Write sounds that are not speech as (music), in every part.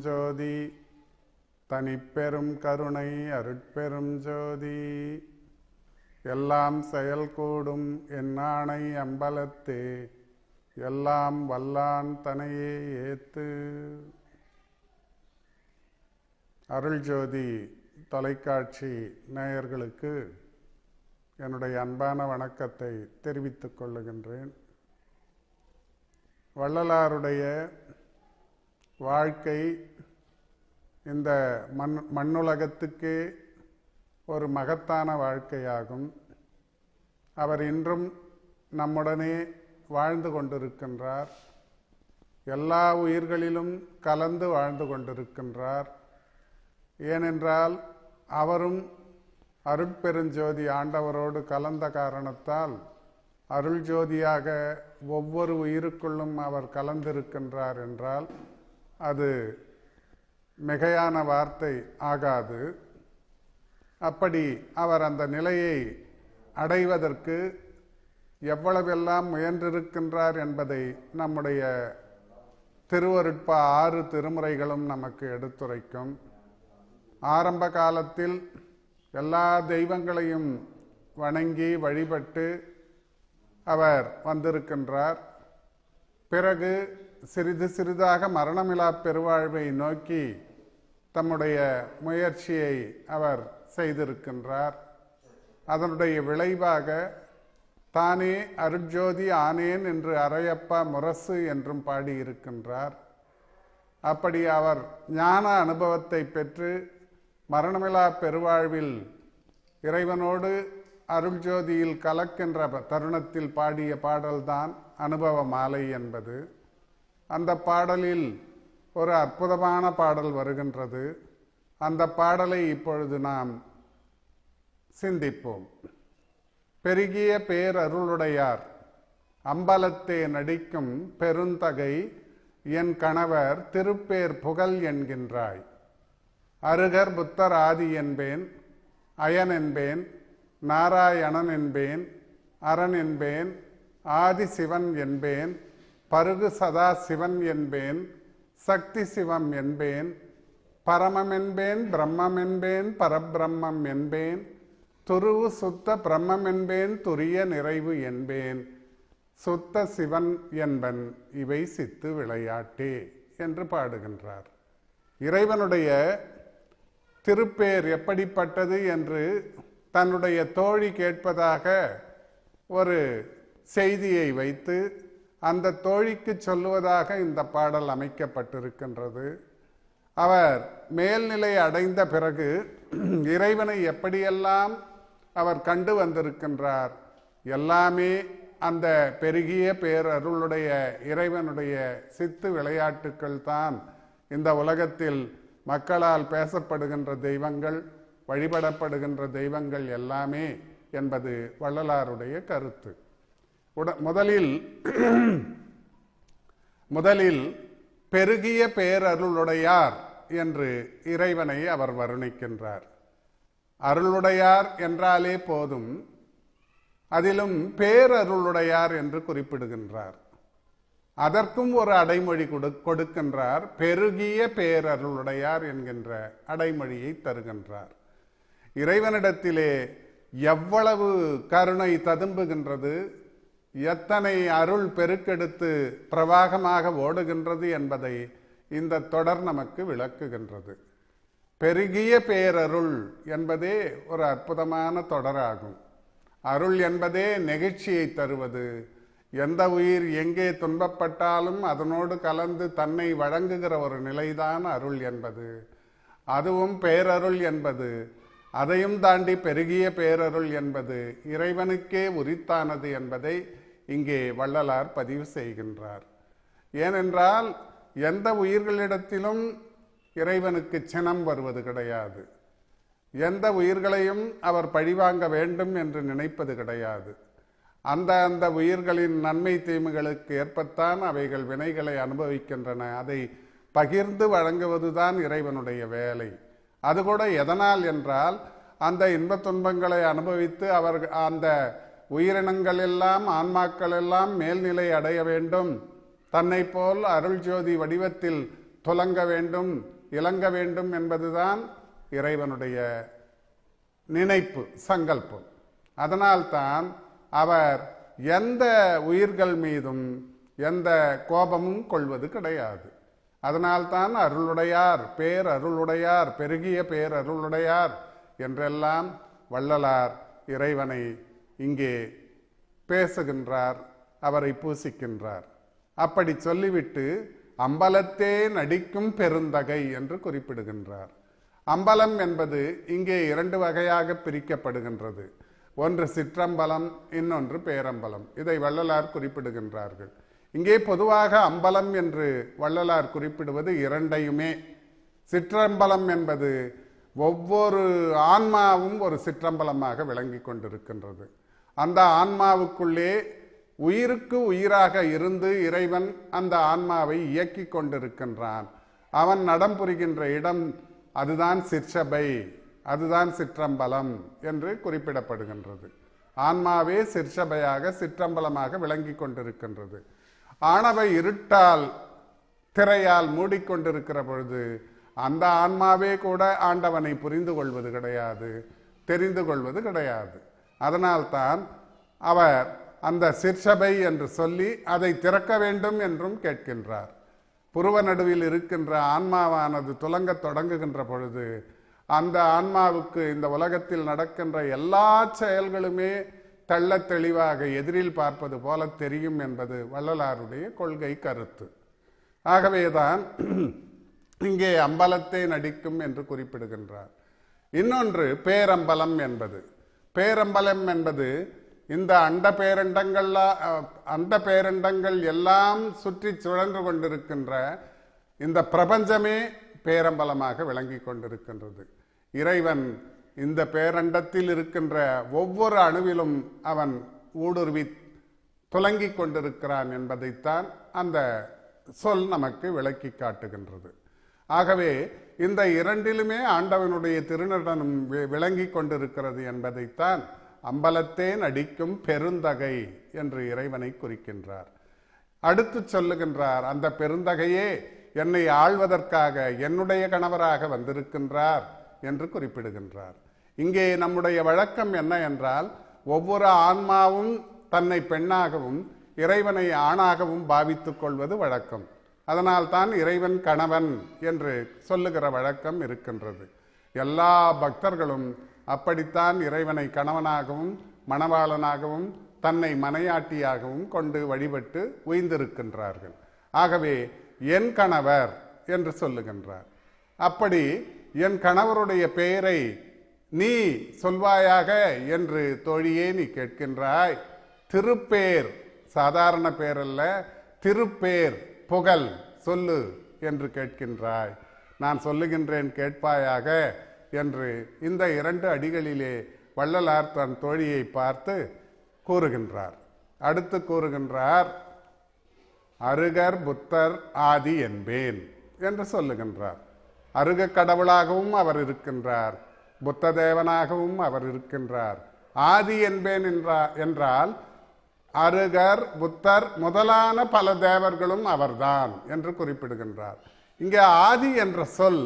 ஜோதி தனிப்பெரும் கருணை அருட்பெரும் ஜோதி. எல்லாம் செயல் கூடும் என்னானை அம்பலத்தே எல்லாம் வல்லான் தனையே ஏத்து. அருள் ஜோதி தொலைக்காட்சி நேயர்களுக்கு என்னுடைய அன்பான வணக்கத்தை தெரிவித்துக் கொள்ளுகின்றேன். வள்ளலாருடைய வாழ்க்கை இந்த மண் மண்ணுலகத்துக்கே ஒரு மகத்தான வாழ்க்கையாகும். அவர் இன்றும் நம்முடனே வாழ்ந்து கொண்டிருக்கின்றார். எல்லா உயிர்களிலும் கலந்து வாழ்ந்து கொண்டிருக்கின்றார். ஏனென்றால் அவரும் அருட்பெருஞ்சோதி ஆண்டவரோடு கலந்த காரணத்தால் அருள் ஜோதியாக ஒவ்வொரு உயிருக்குள்ளும் அவர் கலந்திருக்கின்றார் என்றால் அது மிகையான வார்த்தை ஆகாது. அப்படி அவர் அந்த நிலையை அடைவதற்கு எவ்வளவெல்லாம் முயன்றிருக்கின்றார் என்பதை நம்முடைய திருவருட்பா ஆறு திருமுறைகளும் நமக்கு எடுத்துரைக்கும். ஆரம்ப காலத்தில் எல்லா தெய்வங்களையும் வணங்கி வழிபட்டு அவர் வந்திருக்கின்றார். பிறகு சிறிது சிறிதாக மரணமிலா பெருவாழ்வை நோக்கி தம்முடைய முயற்சியை அவர் செய்திருக்கின்றார். அதனுடைய விளைவாக தானே அருட்ஜோதி ஆனேன் என்று அரையப்பா முரசு என்றும் பாடியிருக்கின்றார். அப்படி அவர் ஞான அனுபவத்தை பெற்று மரணமிலா பெருவாழ்வில் இறைவனோடு அருள்ஜோதியில் கலக்கின்ற தருணத்தில் பாடிய பாடல்தான் அனுபவ மாலை என்பது. அந்த பாடலில் ஒரு அற்புதமான பாடல் வருகின்றது. அந்த பாடலை இப்பொழுது நாம் சிந்திப்போம். பெருகிய பேரருளுடையார் அம்பலத்தே நடிக்கும் பெருந்தகை என் கணவர் திருப்பேர் புகழ் என்கின்றாய். அருகர் புத்தர் ஆதி என்பேன் அயன் என்பேன் நாராயணன் என்பேன் அரண் என்பேன் ஆதி சிவன் என்பேன் பருகு சதா சிவன் என்பேன் சக்தி சிவம் என்பேன் பரமம் என்பேன் பிரம்மம் என்பேன் பரபிரம்மம் என்பேன் துருவு சுத்த பிரம்மம் என்பேன் துரிய நிறைவு என்பேன் சுத்த சிவன் என்பன் இவை சித்து விளையாட்டே என்று பாடுகின்றார். இறைவனுடைய திருப்பேர் எப்படிப்பட்டது என்று தன்னுடைய தோழி கேட்பதாக ஒரு செய்தியை வைத்து அந்த தோழிக்கு சொல்லுவதாக இந்த பாடல் அமைக்கப்பட்டிருக்கின்றது. அவர் மேல்நிலை அடைந்த பிறகு (clears throat) இறைவனை எப்படியெல்லாம் அவர் கண்டு வந்திருக்கின்றார் எல்லாமே அந்த பெருகிய பேரருளுடைய இறைவனுடைய சித்து விளையாட்டுக்கள் தான் இந்த உலகத்தில் மக்களால் பேசப்படுகின்ற தெய்வங்கள் வழிபடப்படுகின்ற தெய்வங்கள் எல்லாமே என்பது வள்ளலாருடைய கருத்து. முதலில் முதலில் பெருகிய பேரருளுடையார் என்று இறைவனை அவர் வருணிக்கின்றார். அருளுடையார் என்றாலே போதும் அதிலும் பேரருளுடையார் என்று குறிப்பிடுகின்றார். அதற்கும் ஒரு அடைமொழி கொடு கொடுக்கின்றார் பெருகிய பேரருளுடையார் என்கின்ற அடைமொழியை தருகின்றார். இறைவனிடத்திலே எவ்வளவு கருணை ததும்புகின்றது எத்தனை அருள் பெருக்கெடுத்து பிரவாகமாக ஓடுகின்றது என்பதை இந்த தொடர் நமக்கு விளக்குகின்றது. பெருகிய பேரருள் என்பதே ஒரு அற்புதமான தொடராகும். அருள் என்பதே நெகிழ்ச்சியை தருவது. எந்த உயிர் எங்கே துன்பப்பட்டாலும் அதனோடு கலந்து தன்னை வழங்குகிற ஒரு நிலைதான் அருள் என்பது. அதுவும் பேரருள் என்பது. அதையும் தாண்டி பெருகிய பேரருள் என்பது இறைவனுக்கே உரித்தானது என்பதை இங்கே வள்ளலார் பதிவு செய்கின்றார். ஏனென்றால் எந்த உயிர்களிடத்திலும் இறைவனுக்கு சினம் வருவது கிடையாது. எந்த உயிர்களையும் அவர் பழிவாங்க வேண்டும் என்று நினைப்பது கிடையாது. அந்த அந்த உயிர்களின் நன்மை தீமைகளுக்கு ஏற்பத்தான் அவைகள் வினைகளை அனுபவிக்கின்றன அதை பகிர்ந்து வழங்குவதுதான் இறைவனுடைய வேலை. அது கூட எதனால் என்றால் அந்த இன்பத் துன்பங்களை அனுபவித்து அவர் அந்த உயிரினங்கள் எல்லாம் ஆன்மாக்கள் எல்லாம் மேல்நிலை அடைய வேண்டும். தன்னை போல் அருள் ஜோதி வடிவத்தில் துலங்க வேண்டும் இலங்க வேண்டும் என்பதுதான் இறைவனுடைய நினைப்பு சங்கல்பம். அதனால்தான் அவர் எந்த உயிர்கள் மீதும் எந்த கோபமும் கொள்வது கிடையாது. அதனால்தான் அருளுடையார் பேர் அருளுடையார் பெருகிய பேர் அருளுடையார் என்றெல்லாம் வள்ளலார் இறைவனை இங்கே பேசுகின்றார் அவரை பூசிக்கின்றார். அப்படி சொல்லிவிட்டு அம்பலத்தே நடிக்கும் பெருந்தகை என்று குறிப்பிடுகின்றார். அம்பலம் என்பது இங்கே இரண்டு வகையாக பிரிக்கப்படுகின்றது. ஒன்று சிற்றம்பலம் இன்னொன்று பேரம்பலம். இதை வள்ளலார் குறிப்பிடுகின்றார்கள். இங்கே பொதுவாக அம்பலம் என்று வள்ளலார் குறிப்பிடுவது இரண்டையுமே. சிற்றம்பலம் என்பது ஒவ்வொரு ஆன்மாவும் ஒரு சிற்றம்பலமாக விளங்கி கொண்டிருக்கின்றது. அந்த ஆன்மாவுக்குள்ளே உயிருக்கு உயிராக இருந்து இறைவன் அந்த ஆன்மாவை இயக்கி கொண்டிருக்கின்றான். அவன் நடம் புரிகின்ற இடம் அதுதான் சிற்சபை அதுதான் சிற்றம்பலம் என்று குறிப்பிடப்படுகின்றது. ஆன்மாவே சிற்சபையாக சிற்றம்பலமாக விளங்கி கொண்டிருக்கின்றது. ஆணவை இருட்டால் திரையால் மூடிக்கொண்டிருக்கிற பொழுது அந்த ஆன்மாவே கூட ஆண்டவனை புரிந்து கொள்வது கிடையாது தெரிந்து கொள்வது கிடையாது. அதனால்தான் அவர் அந்த சிற்சபை என்று சொல்லி அதை திறக்க வேண்டும் என்றும் கேட்கின்றார். புருவ நடுவில் இருக்கின்ற ஆன்மாவானது துலங்கத் தொடங்குகின்ற பொழுது அந்த ஆன்மாவுக்கு இந்த உலகத்தில் நடக்கின்ற எல்லா செயல்களுமே தள்ள தெளிவாக எதிரில் பார்ப்பது போல தெரியும் என்பது வள்ளலாருடைய கொள்கை கருத்து. ஆகவேதான் (clears throat) இங்கே அம்பலத்தை நடிக்கும் என்று குறிப்பிடுகின்றார். இன்னொன்று பேரம்பலம் என்பது. பேரம்பலம் என்பது இந்த அண்ட பேரண்டங்கள்ல அண்ட பேரண்டங்கள் எல்லாம் சுற்றி சுழன்று கொண்டிருக்கின்ற இந்த பிரபஞ்சமே பேரம்பலமாக விளங்கி கொண்டிருக்கின்றது. இறைவன் இந்த பேரண்டத்தில் இருக்கின்ற ஒவ்வொரு அணுவிலும் அவன் ஊடுருவி துலங்கிக் கொண்டிருக்கிறான் என்பதைத்தான் அந்த சொல் நமக்கு விளக்கி காட்டுகின்றது. ஆகவே இந்த இரண்டிலுமே ஆண்டவனுடைய திருநடனம் வி- விளங்கிக் கொண்டிருக்கிறது என்பதைத்தான் அம்பலத்தே நடிக்கும் பெருந்தகை என்று இறைவனை குறிக்கின்றார். அடுத்து சொல்லுகின்றார் அந்த பெருந்தகையே என்னை ஆள்வதற்காக என்னுடைய கணவராக வந்திருக்கின்றார் என்று குறிப்பிடுகின்றார். இங்கே நம்முடைய வழக்கம் என்ன என்றால் ஒவ்வொரு ஆன்மாவும் தன்னை பெண்ணாகவும் இறைவனை ஆணாகவும் பாவித்துக் கொள்வது வழக்கம். அதனால்தான் இறைவன் கணவன் என்று சொல்லுகிற வழக்கம் இருக்கின்றது. எல்லா பக்தர்களும் அப்படித்தான் இறைவனை கணவனாகவும் மணவாளனாகவும் தன்னை மனையாட்டியாகவும் கொண்டு வழிபட்டு உய்ந்திருக்கின்றார்கள். ஆகவே என் கணவர் என்று சொல்லுகின்றார். அப்படி என் கணவருடைய பெயரை நீ சொல்வாயாக என்று தோழியே நீ கேட்கின்றாய். திருப்பேர் சாதாரண பேரல்ல திருப்பேர் புகழ் சொல்லு என்று கேட்கின்றாய். நான் சொல்லுகின்றேன் கேட்பாயாக என்று இந்த இரண்டு அடிகளிலே வள்ளலார் தன் தோழியை பார்த்து கூறுகின்றார். அடுத்து கூறுகின்றார் அருகர் புத்தர் ஆதி என்பேன் என்று சொல்லுகின்றார். அருக கடவுளாகவும் அவர் இருக்கின்றார் புத்த தேவனாகவும் அவர் இருக்கின்றார். ஆதி என்பேன் என்றா என்றால் அருகர் புத்தர் முதலான பல தேவர்களும் அவர்தான் என்று குறிப்பிடுகின்றார். இங்கே ஆதி என்ற சொல்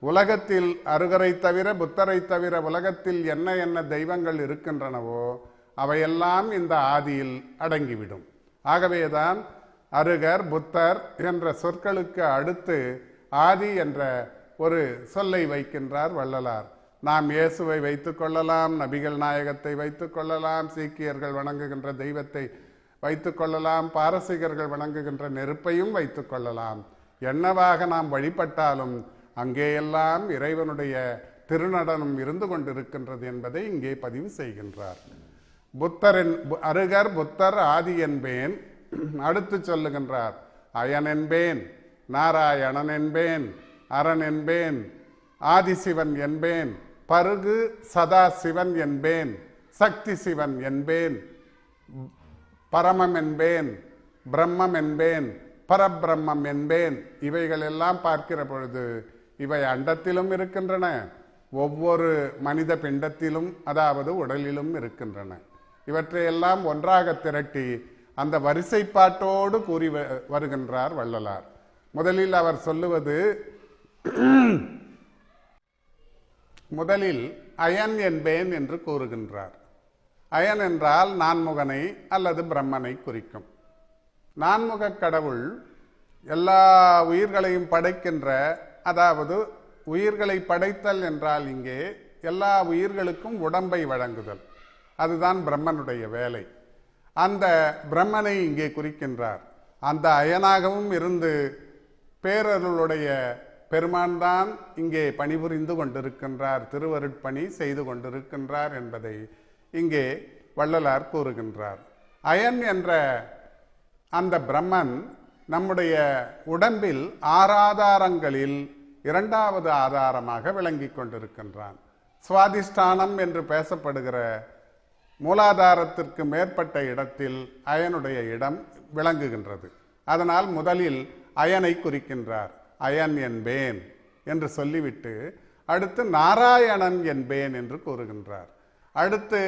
உலகத்தில் அருகரை தவிர புத்தரை தவிர உலகத்தில் என்ன என்ன தெய்வங்கள் இருக்கின்றனவோ அவையெல்லாம் இந்த ஆதியில் அடங்கிவிடும். ஆகவேதான் அருகர் புத்தர் என்ற சொற்களுக்கு அடுத்து ஆதி என்ற ஒரு சொல்லை வைக்கின்றார் வள்ளலார். நாம் இயேசுவை வைத்துக் கொள்ளலாம் நபிகள் நாயகத்தை வைத்துக் கொள்ளலாம் சீக்கியர்கள் வணங்குகின்ற தெய்வத்தை வைத்துக் கொள்ளலாம் பாரசீகர்கள் வணங்குகின்ற நெருப்பையும் வைத்துக் கொள்ளலாம். என்னவாக நாம் வழிபட்டாலும் அங்கேயெல்லாம் இறைவனுடைய திருநடனம் இருந்து கொண்டிருக்கின்றது என்பதை இங்கே பதிவு செய்கின்றார். புத்தரின் பு- அருகர் புத்தர் ஆதி என்பேன் அடுத்து சொல்லுகின்றார் அயன் என்பேன் நாராயணன் என்பேன் அரண் என்பேன் ஆதிசிவன் என்பேன் பருகு சதா சிவன் என்பேன் சக்தி சிவன் என்பேன் பரமம் என்பேன் பிரம்மம் என்பேன் பரபிரம்மம் என்பேன். இவைகள் எல்லாம் பார்க்கிற பொழுது இவை அண்டத்திலும் இருக்கின்றன ஒவ்வொரு மனித பிண்டத்திலும் அதாவது உடலிலும் இருக்கின்றன. இவற்றையெல்லாம் ஒன்றாக திரட்டி அந்த வரிசைப்பாட்டோடு கூறி வ- வருகின்றார் வள்ளலார். முதலில் அவர் சொல்லுவது முதலில் அயன் என்பேன் என்று கூறுகின்றார். அயன் என்றால் நான்முகனை அல்லது பிரம்மனை குறிக்கும். நான்முக கடவுள் எல்லா உயிர்களையும் படைக்கின்ற அதாவது உயிர்களை படைத்தல் என்றால் இங்கே எல்லா உயிர்களுக்கும் உடம்பை வழங்குதல். அதுதான் பிரம்மனுடைய வேலை. அந்த பிரம்மனை இங்கே குறிக்கின்றார். அந்த அயனாகவும் இருந்து பேரருளுடைய பெருமான் தான் இங்கே பணிபுரிந்து கொண்டிருக்கின்றார் திருவருட்பணி செய்து கொண்டிருக்கின்றார் என்பதை இங்கே வள்ளலார் கூறுகின்றார். அயன் என்ற அந்த பிரம்மன் நம்முடைய உடம்பில் ஆறாதாரங்களில் இரண்டாவது ஆதாரமாக விளங்கிக் கொண்டிருக்கின்றான். சுவாதிஷ்டானம் என்று பேசப்படுகிற மூலாதாரத்திற்கு மேற்பட்ட இடத்தில் அயனுடைய இடம் விளங்குகின்றது. அதனால் முதலில் அயனை குறிக்கின்றார். அயன் என்பேன் என்று சொல்லிவிட்டு அடுத்து நாராயணன் என்பேன் என்று கூறுகின்றார். அடுத்து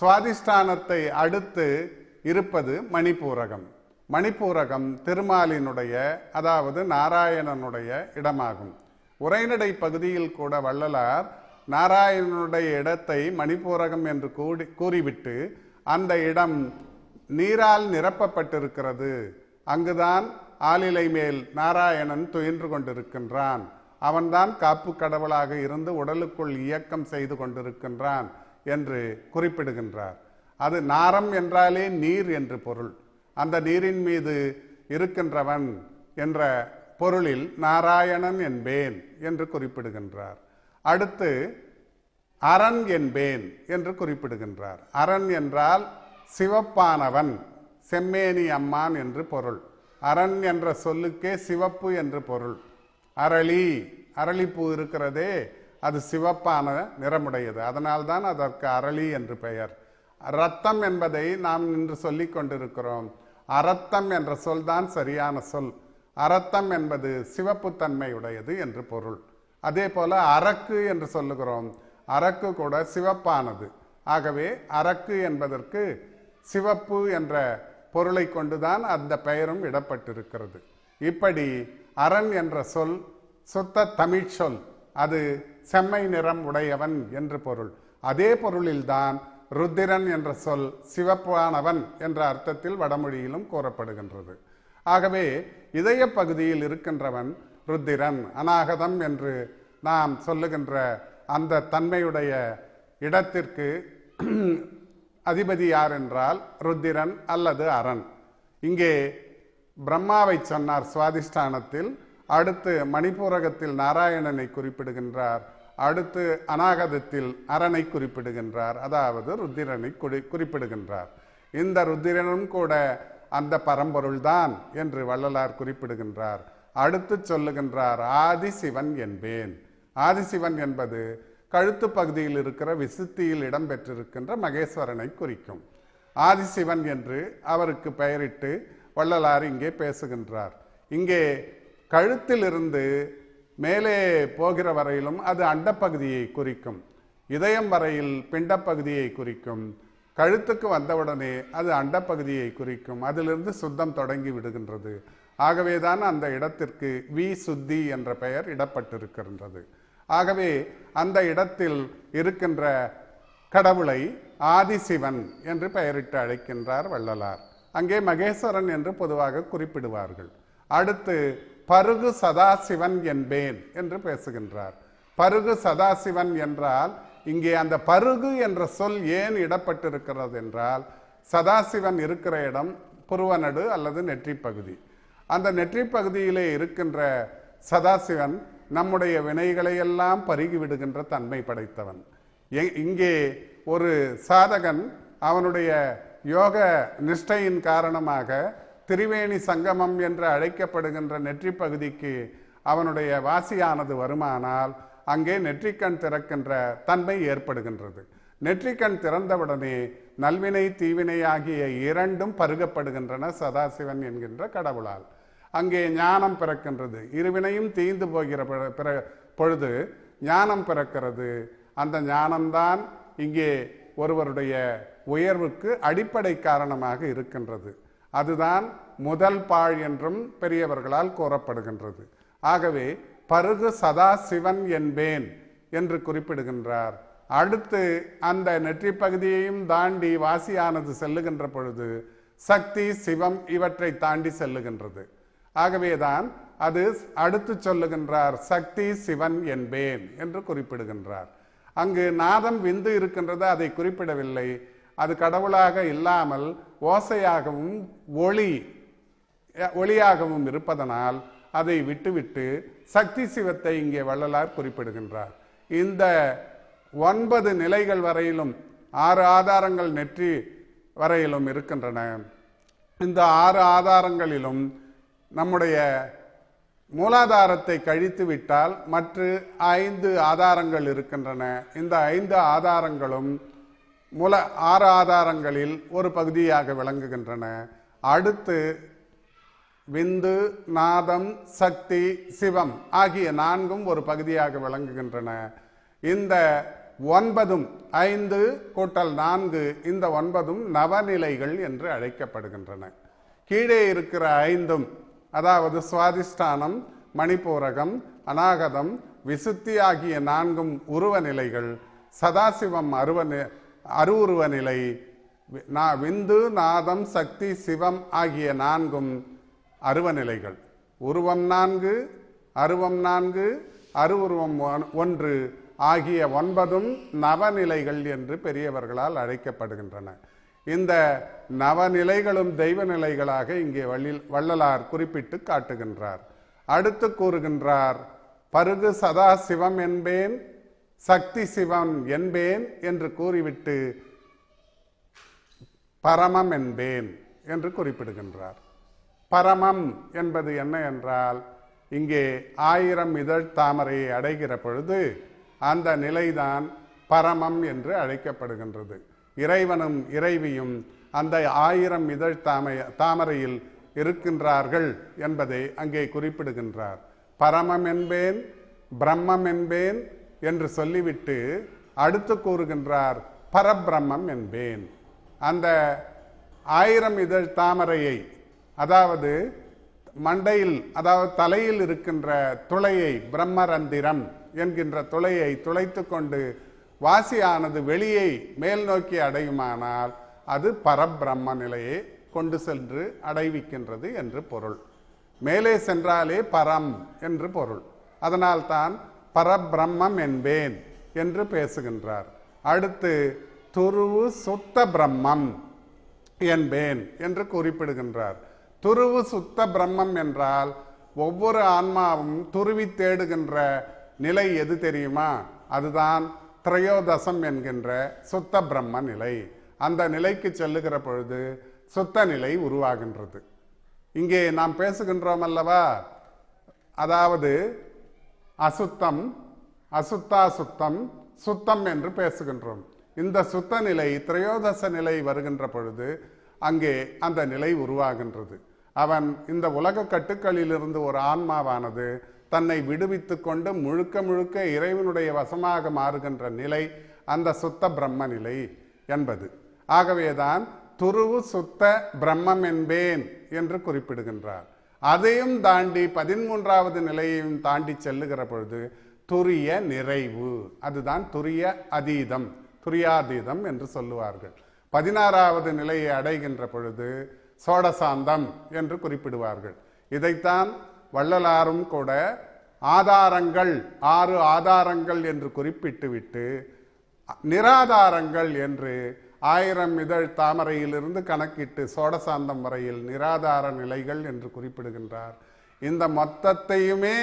சுவாதிஷ்டானத்தை அடுத்து இருப்பது மணிப்பூரகம். மணிப்பூரகம் திருமாலினுடைய அதாவது நாராயணனுடைய இடமாகும். உரைநடை பகுதியில் கூட வள்ளலார் நாராயணனுடைய இடத்தை மணிப்பூரகம் என்று கூடி கூறிவிட்டு அந்த இடம் நீரால் நிரப்பப்பட்டிருக்கிறது. அங்குதான் ஆலிலை மேல் நாராயணன் துயின்று கொண்டிருக்கின்றான். அவன்தான் காப்பு கடவுளாக இருந்து உடலுக்குள் இயக்கம் செய்து கொண்டிருக்கின்றான் என்று குறிப்பிடுகின்றார். அது நாரம் என்றாலே நீர் என்று பொருள். அந்த நீரின் மீது இருக்கின்றவன் என்ற பொருளில் நாராயணன் என்பேன் என்று குறிப்பிடுகின்றார். அடுத்து அரண் என்பேன் என்று குறிப்பிடுகின்றார். அரண் என்றால் சிவப்பானவன் செம்மேனி அம்மான் என்று பொருள். அரண் என்ற சொல்லுக்கே சிவப்பு என்று பொருள். அரளி அரளிப்பூ இருக்கிறதே அது சிவப்பான நிறமுடையது. அதனால்தான் அதற்கு அரளி என்று பெயர். ரத்தம் என்பதை நாம் இன்று சொல்லிக் கொண்டிருக்கிறோம். அரத்தம் என்ற சொல் தான் சரியான சொல். அரத்தம் என்பது சிவப்பு தன்மையுடையது என்று பொருள். அதே போல அரக்கு என்று சொல்லுகிறோம். அரக்கு கூட சிவப்பானது. ஆகவே அரக்கு என்பதற்கு சிவப்பு என்ற பொருளை கொண்டுதான் அந்த பெயரும் இடப்பட்டிருக்கிறது. இப்படி அரண் என்ற சொல் சுத்த தமிழ் சொல் அது செம்மை நிறம் உடையவன் என்று பொருள். அதே பொருளில்தான் ருத்திரன் என்ற சொல் சிவப்பானவன் என்ற அர்த்தத்தில் வடமொழியிலும் கூறப்படுகின்றது. ஆகவே இதய பகுதியில் இருக்கின்றவன் ருத்திரன் அநாகதம் என்று நாம் சொல்லுகின்ற அந்த தன்மையுடைய இடத்திற்கு அதிபதி யார் என்றால் ருத்திரன் அல்லது அரண். இங்கே பிரம்மாவை சொன்னார் சுவாதிஷ்டானத்தில் அடுத்து மணிப்பூரகத்தில் நாராயணனை குறிப்பிடுகின்றார் அடுத்து அநாகதத்தில் அரணை குறிப்பிடுகின்றார் அதாவது ருத்திரனை குறி- குறிப்பிடுகின்றார். இந்த ருத்திரனும் கூட அந்த பரம்பொருள்தான் என்று வள்ளலார் குறிப்பிடுகின்றார். அடுத்து சொல்லுகின்றார் ஆதிசிவன் என்பேன். ஆதிசிவன் என்பது கழுத்து பகுதியில் இருக்கிற விசுத்தியில் இடம்பெற்றிருக்கின்ற மகேஸ்வரனை குறிக்கும். ஆதிசிவன் என்று அவருக்கு பெயரிட்டு வள்ளலார் இங்கே பேசுகின்றார். இங்கே கழுத்திலிருந்து மேலே போகிற வரையிலும் அது அண்டப்பகுதியை குறிக்கும். இதயம் வரையில் பிண்டப்பகுதியை குறிக்கும். கழுத்துக்கு வந்தவுடனே அது அண்டப்பகுதியை குறிக்கும். அதிலிருந்து சுத்தம் தொடங்கி விடுகின்றது. ஆகவேதான் அந்த இடத்திற்கு வி சுத்தி என்ற பெயர் இடப்பட்டிருக்கின்றது. ஆகவே அந்த இடத்தில் இருக்கின்ற கடவுளை ஆதிசிவன் என்று பெயரிட்டு அழைக்கின்றார் வள்ளலார். அங்கே மகேஸ்வரன் என்று பொதுவாக குறிப்பிடுவார்கள். அடுத்து பருகு சதாசிவன் என்பேன் என்று பேசுகின்றார். பருகு சதாசிவன் என்றால் இங்கே அந்த பருகு என்ற சொல் ஏன் இடப்பட்டிருக்கிறது என்றால் சதாசிவன் இருக்கிற இடம் புருவநடு அல்லது நெற்றி பகுதி அந்த நெற்றி பகுதியிலே இருக்கின்ற சதாசிவன் நம்முடைய வினைகளை எல்லாம் பருகி விடுகின்ற தன்மை படைத்தவன். எ- இங்கே ஒரு சாதகன் அவனுடைய யோக நிஷ்டையின் காரணமாக திரிவேணி சங்கமம் என்று அழைக்கப்படுகின்ற நெற்றி பகுதிக்கு அவனுடைய வாசியானது வருமானால் அங்கே நெற்றிக்கண் திறக்கின்ற தன்மை ஏற்படுகின்றது. நெற்றிக்கண் திறந்தவுடனே நல்வினை தீவினை ஆகிய இரண்டும் பருகப்படுகின்றன சதாசிவன் என்கின்ற கடவுளால். அங்கே ஞானம் பிறக்கின்றது. இருவினையும் தீந்து போகிற பிற- பிற- பொழுது ஞானம் பிறக்கிறது. அந்த ஞானம்தான் இங்கே ஒருவருடைய உயர்வுக்கு அடிப்படை காரணமாக இருக்கின்றது. அதுதான் முதல் பாழ் என்றும் பெரியவர்களால் கூறப்படுகின்றது. ஆகவே பருகு சதா சிவன் என்பேன் என்று குறிப்பிடுகின்றார். அடுத்து அந்த நெற்றி பகுதியையும் தாண்டி வாசியானது செல்லுகின்ற பொழுது சக்தி சிவம் இவற்றை தாண்டி செல்லுகின்றது. ஆகவேதான் அது அடுத்து சொல்லுகின்றார் சக்தி சிவன் என்பேன் என்று குறிப்பிடுகின்றார். அங்கு நாதம் விந்து இருக்கின்றது அதை குறிப்பிடவில்லை. அது கடவுளாக இல்லாமல் ஓசையாகவும் ஒளி ஒளியாகவும் இருப்பதனால் அதை விட்டுவிட்டு சக்தி சிவத்தை இங்கே வள்ளலார் குறிப்பிடுகின்றார். இந்த ஒன்பது நிலைகள் வரையிலும் ஆறு ஆதாரங்கள் நெற்றி வரையிலும் இருக்கின்றன. இந்த ஆறு ஆதாரங்களிலும் நம்முடைய மூலாதாரத்தை கழித்து விட்டால் மற்ற ஐந்து ஆதாரங்கள் இருக்கின்றன. இந்த ஐந்து ஆதாரங்களும் மூல ஆறு ஆதாரங்களில் ஒரு பகுதியாக விளங்குகின்றன. அடுத்து விந்து நாதம் சக்தி சிவம் ஆகிய நான்கும் ஒரு பகுதியாக விளங்குகின்றன. இந்த ஒன்பதும் ஐந்து கூட்டல் நான்கு இந்த ஒன்பதும் நவநிலைகள் என்று அழைக்கப்படுகின்றன. கீழே இருக்கிற ஐந்தும் அதாவது சுவாதிஷ்டானம் மணிப்பூரகம் அநாகதம் விசுத்தி ஆகிய நான்கும் உருவ நிலைகள் சதாசிவம் அருவ அருவுருவ நிலை வி- நா- விந்து நாதம் சக்தி சிவம் ஆகிய நான்கும் அருவ நிலைகள் உருவம் நான்கு அருவம் நான்கு அருவுருவம் ஒன்- ஒன்று ஆகிய ஒன்பதும் நவநிலைகள் என்று பெரியவர்களால் அழைக்கப்படுகின்றன. இந்த நவநிலைகளும் தெய்வ நிலைகளாக இங்கே வள்ளில் வள்ளலார் குறிப்பிட்டு காட்டுகின்றார். அடுத்து கூறுகின்றார் பருகு சதா சிவம் என்பேன் சக்தி சிவம் என்பேன் என்று கூறிவிட்டு பரமம் என்பேன் என்று குறிப்பிடுகின்றார். பரமம் என்பது என்ன என்றால் இங்கே ஆயிரம் இதழ் தாமரையை அடைகிற பொழுது அந்த நிலைதான் பரமம் என்று அழைக்கப்படுகின்றது. இறைவனும் இறைவியும் அந்த ஆயிரம் இதழ் தாமை தாமரையில் இருக்கின்றார்கள் என்பதை அங்கே குறிப்பிடுகின்றார். பரமம் என்பேன் பிரம்மம் என்பேன் என்று சொல்லிவிட்டு அடுத்து கூறுகின்றார் பரபிரம்மம் என்பேன். அந்த ஆயிரம் இதழ் தாமரையை அதாவது மண்டையில் அதாவது தலையில் இருக்கின்ற துளையை பிரம்மரந்திரம் என்கின்ற துளையை துளைத்து கொண்டு வாசியானது வெளியை மேல் நோக்கி அடையுமானால் அது பரபிரம்ம நிலையை கொண்டு சென்று அடைவிக்கின்றது என்று பொருள். மேலே சென்றாலே பரம் என்று பொருள். அதனால்தான் பரபிரம்மம் என்பேன் என்று பேசுகின்றார். அடுத்து துருவு சுத்த பிரம்மம் என்பேன் என்று குறிப்பிடுகின்றார். துருவு சுத்த பிரம்மம் என்றால் ஒவ்வொரு ஆன்மாவும் துருவி தேடுகின்ற நிலை எது தெரியுமா? அதுதான் திரையோதசம் என்கின்ற சுத்த பிரம்ம நிலை. அந்த நிலைக்கு செல்லுகிற பொழுது சுத்த நிலை உருவாகின்றது. இங்கே நாம் பேசுகின்றோம் அல்லவா? அதாவது அசுத்தம் அசுத்தா சுத்தம் சுத்தம் என்று பேசுகின்றோம். இந்த சுத்த நிலை திரையோதச நிலை வருகின்ற பொழுது அங்கே அந்த நிலை உருவாகின்றது. அவன் இந்த உலக கட்டுக்களிலிருந்து ஒரு ஆன்மாவானது தன்னை விடுவித்து கொண்டு முழுக்க முழுக்க இறைவனுடைய வசமாக மாறுகின்ற நிலை அந்த சுத்த பிரம்ம நிலை என்பது. ஆகவேதான் துருவு சுத்த பிரம்மம் என்பேன் என்று குறிப்பிடுகின்றார். அதையும் தாண்டி பதிமூன்றாவது நிலையையும் தாண்டி செல்லுகிற பொழுது துரிய நிறைவு அதுதான் துரிய அதீதம் துரியாதீதம் என்று சொல்லுவார்கள். பதினாறாவது நிலையை அடைகின்ற பொழுது சோடசாந்தம் என்று குறிப்பிடுவார்கள். இதைத்தான் வள்ளலாரும் கூட ஆதாரங்கள் ஆறு ஆதாரங்கள் என்று குறிப்பிட்டுவிட்டு நிராதாரங்கள் என்று ஆயிரம் இதழ் தாமரையிலிருந்து கணக்கிட்டு சோடசாந்தம் வரையில் நிராதார நிலைகள் என்று குறிப்பிடுகின்றார். இந்த மொத்தத்தையுமே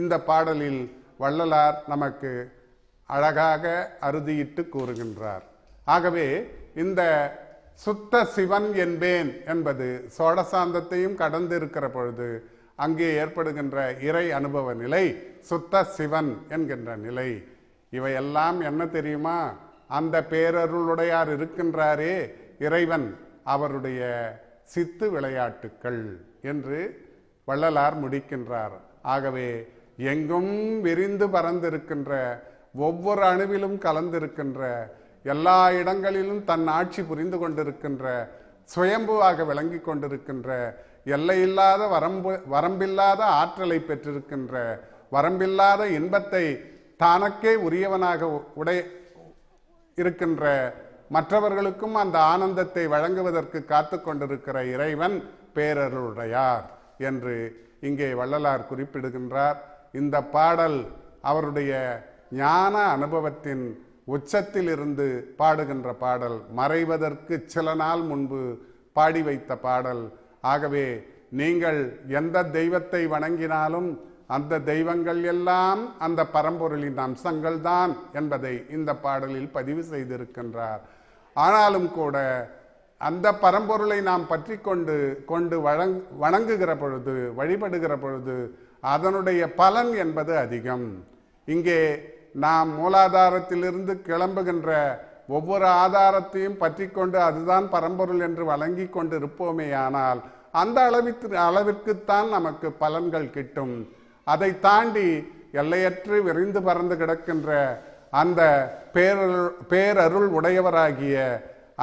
இந்த பாடலில் வள்ளலார் நமக்கு அழகாக அறுதியிட்டு கூறுகின்றார். ஆகவே இந்த சுத்த சிவன் என்பேன் என்பது சோடசாந்தத்தையும் கடந்து இருக்கிற பொழுது அங்கே ஏற்படுகின்ற இறை அனுபவ நிலை சுத்த சிவன் என்கின்ற நிலை. இவையெல்லாம் என்ன தெரியுமா? அந்த பேரருளுடையார் இருக்கின்றாரே இறைவன் அவருடைய சித்து விளையாட்டுக்கள் என்று வள்ளலார் முடிக்கின்றார். ஆகவே எங்கும் விரிந்து பறந்திருக்கின்ற ஒவ்வொரு அணுவிலும் கலந்திருக்கின்ற எல்லா இடங்களிலும் தன் ஆட்சி புரிந்து கொண்டிருக்கின்ற சுயம்புவாக விளங்கி கொண்டிருக்கின்ற எல்லையில்லாத வரம்பு வரம்பில்லாத ஆற்றலை பெற்றிருக்கின்ற வரம்பில்லாத இன்பத்தை தானக்கே உரியவனாக உடை இருக்கின்ற மற்றவர்களுக்கும் அந்த ஆனந்தத்தை வழங்குவதற்கு காத்து கொண்டிருக்கிற இறைவன் பேரருளுடையார் என்று இங்கே வள்ளலார் குறிப்பிடுகின்றார். இந்த பாடல் அவருடைய ஞான அனுபவத்தின் உச்சத்தில் இருந்து பாடுகின்ற பாடல் மறைவதற்கு சில நாள் முன்பு பாடி வைத்த பாடல். ஆகவே நீங்கள் எந்த தெய்வத்தை வணங்கினாலும் அந்த தெய்வங்கள் எல்லாம் அந்த பரம்பொருளின் அம்சங்கள் தான் என்பதை இந்த பாடலில் பதிவு செய்திருக்கின்றார். ஆனாலும் கூட அந்த பரம்பொருளை நாம் பற்றி கொண்டு கொண்டு வழங் வணங்குகிற பொழுது வழிபடுகிற பொழுது அதனுடைய பலன் என்பது அதிகம். இங்கே நாம் மூலாதாரத்திலிருந்து கிளம்புகின்ற ஒவ்வொரு ஆதாரத்தையும் பற்றி கொண்டு அதுதான் பரம்பொருள் என்று வழங்கி கொண்டு இருப்போமே ஆனால் அந்த அளவிற்கு அளவிற்குத்தான் நமக்கு பலன்கள் கிட்டும். அதை தாண்டி எல்லையற்று விரிந்து பறந்து கிடக்கின்ற அந்த பேரருள் பேரருள் உடையவராகிய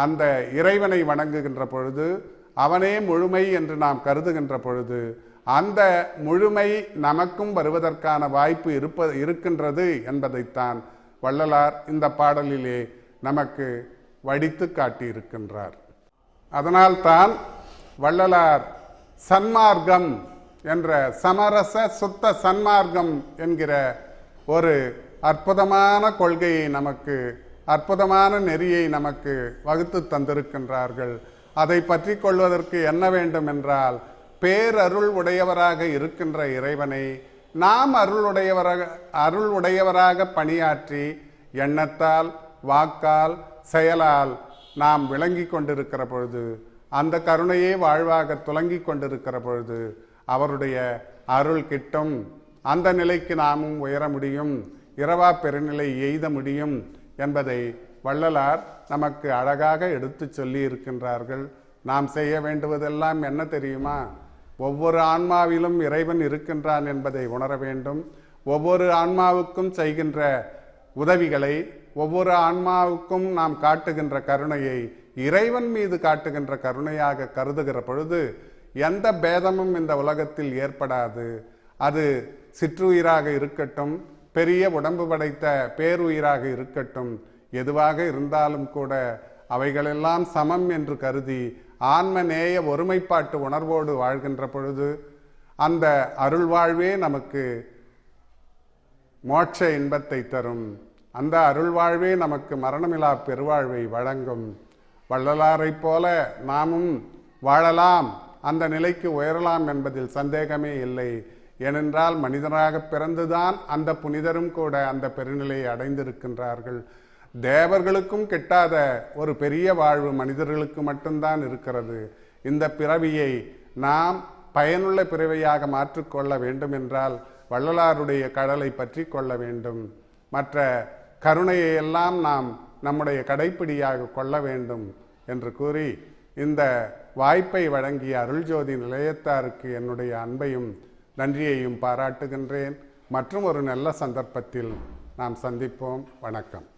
அந்த இறைவனை வணங்குகின்ற பொழுது அவனே முழுமை என்று நாம் கருதுகின்ற பொழுது அந்த முழுமை நமக்கும் வருவதற்கான வாய்ப்பு இருப்ப இருக்கின்றது என்பதைத்தான் வள்ளலார் இந்த பாடலிலே நமக்கு வடித்து காட்டியிருக்கின்றார். அதனால்தான் வள்ளலார் சன்மார்க்கம் என்ற சமரச சுத்த சன்மார்க்கம் என்கிற ஒரு அற்புதமான கொள்கையை நமக்கு அற்புதமான நெறியை நமக்கு வகுத்து தந்திருக்கின்றார்கள். அதை பற்றி கொள்வதற்கு என்ன வேண்டும் என்றால் பேரருள் உடையவராக இருக்கின்ற இறைவனை நாம் அருளுடையவராக அருள் உடையவராக பணியாற்றி எண்ணத்தால் வாக்கால் செயலால் நாம் விளங்கி கொண்டிருக்கிற பொழுது அந்த கருணையே வாழ்வாக துலங்கி கொண்டிருக்கிற பொழுது அவருடைய அருள் கிட்டும் அந்த நிலைக்கு நாமும் உயர முடியும் இரவா பெருநிலை எய்த முடியும் என்பதை வள்ளலார் நமக்கு அழகாக எடுத்து சொல்லி இருக்கின்றார்கள் நாம் செய்ய வேண்டுவதெல்லாம் என்ன தெரியுமா? ஒவ்வொரு ஆன்மாவிலும் இறைவன் இருக்கின்றான் என்பதை உணர வேண்டும். ஒவ்வொரு ஆன்மாவுக்கும் செய்கின்ற உதவிகளை ஒவ்வொரு ஆன்மாவுக்கும் நாம் காட்டுகின்ற கருணையை இறைவன் மீது காட்டுகின்ற கருணையாக கருதுகிற பொழுது எந்த பேதமும் இந்த உலகத்தில் ஏற்படாது. அது சிற்றுயிராக இருக்கட்டும் பெரிய உடம்பு படைத்த பேருயிராக இருக்கட்டும் எதுவாக இருந்தாலும் கூட அவைகளெல்லாம் சமம் என்று கருதி ஆன்ம நேய ஒருமைப்பாட்டு உணர்வோடு வாழ்கின்ற பொழுது அந்த அருள் வாழ்வே நமக்கு மோட்ச இன்பத்தை தரும். அந்த அருள் வாழ்வே நமக்கு மரணமிலா பெருவாழ்வை வழங்கும். வள்ளலாரைப் போல நாமும் வாழலாம். அந்த நிலைக்கு உயரலாம் என்பதில் சந்தேகமே இல்லை. ஏனென்றால் மனிதனாக பிறந்துதான் அந்த புனிதரும் கூட அந்த பெருநிலையை அடைந்திருக்கின்றார்கள். தேவர்களுக்கும் கிட்டாத ஒரு பெரிய வாழ்வு மனிதர்களுக்கு மட்டும்தான் இருக்கிறது. இந்த பிறவியை நாம் பயனுள்ள பிறவியாக மாற்றிக்கொள்ள வேண்டும் என்றால் வள்ளலாருடைய கடலை பற்றி கொள்ள வேண்டும். மற்ற கருணையை எல்லாம் நாம் நம்முடைய கடைப்பிடியாக கொள்ள வேண்டும் என்று கூறி இந்த வாய்ப்பை வழங்கிய அருள்ஜோதி நிலையத்தாருக்கு என்னுடைய அன்பையும் நன்றியையும் பாராட்டுகின்றேன். மற்றும் ஒரு நல்ல சந்தர்ப்பத்தில் நாம் சந்திப்போம். வணக்கம்.